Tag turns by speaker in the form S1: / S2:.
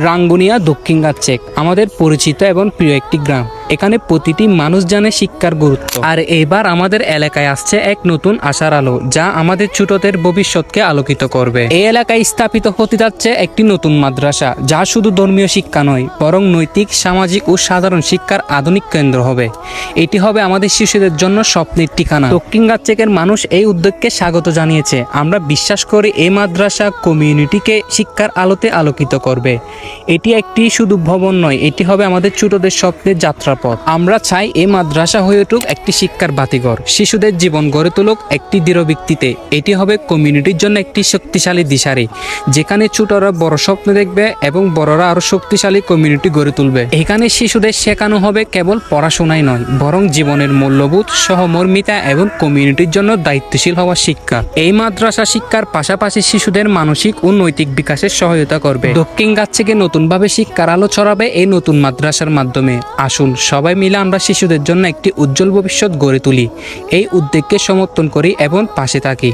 S1: রাঙ্গুনিয়া দক্ষিণ চেক আমাদের পরিচিত এবং প্রিয় একটি গ্রাম। এখানে প্রতিটি মানুষ জানে শিক্ষার গুরুত্ব। আর এবার আমাদের এলাকায় আসছে এক নতুন আশার আলো, যা আমাদের ছোটদের ভবিষ্যৎকে আলোকিত করবে। এই এলাকায় স্থাপিত হতে যাচ্ছে একটি নতুন মাদ্রাসা, যা শুধু ধর্মীয় শিক্ষা নয়, বরং নৈতিক, সামাজিক ও সাধারণ শিক্ষার আধুনিক কেন্দ্র হবে। এটি হবে আমাদের শিশুদের জন্য স্বপ্নের ঠিকানা। দক্ষিণ গাচ্ছেকের মানুষ এই উদ্যোগকে স্বাগত জানিয়েছে। আমরা বিশ্বাস করি এই মাদ্রাসা কমিউনিটিকে শিক্ষার আলোতে আলোকিত করবে। এটি একটি শুধু ভবন নয়, এটি হবে আমাদের ছোটদের স্বপ্নের যাত্রাপথ আমরা চাই এই মাদ্রাসা হয়ে উঠুক একটি শিক্ষার বাতিঘর। শিশুদের জীবন গড়ে তুলুক একটি দৃঢ় ভিত্তিতে। এটি হবে কমিউনিটির জন্য একটি শক্তিশালী দিশারি, যেখানে ছোটরা বড় স্বপ্ন দেখবে এবং বড়রা আরও শক্তিশালী কমিউনিটি গড়ে তুলবে। এখানে শিশুদের শেখানো হবে কেবল পড়াশোনাই নয়, বরং জীবনের মূল্যবোধ, সহমর্মিতা এবং কমিউনিটির জন্য দায়িত্বশীল হওয়ার শিক্ষা। এই মাদ্রাসা শিক্ষার পাশাপাশি শিশুদের মানসিক ও নৈতিক বিকাশের সহায়তা করবে। দক্ষিণ গাছ থেকে নতুনভাবে শিক্ষার আলো ছড়াবে এই নতুন মাদ্রাসার মাধ্যমে। আসুন সবাই মিলে আমরা শিশুদের জন্য একটি উজ্জ্বল ভবিষ্যৎ গড়ে তুলি। এই উদ্যোগকে সমর্থন করি এবং পাশে থাকি।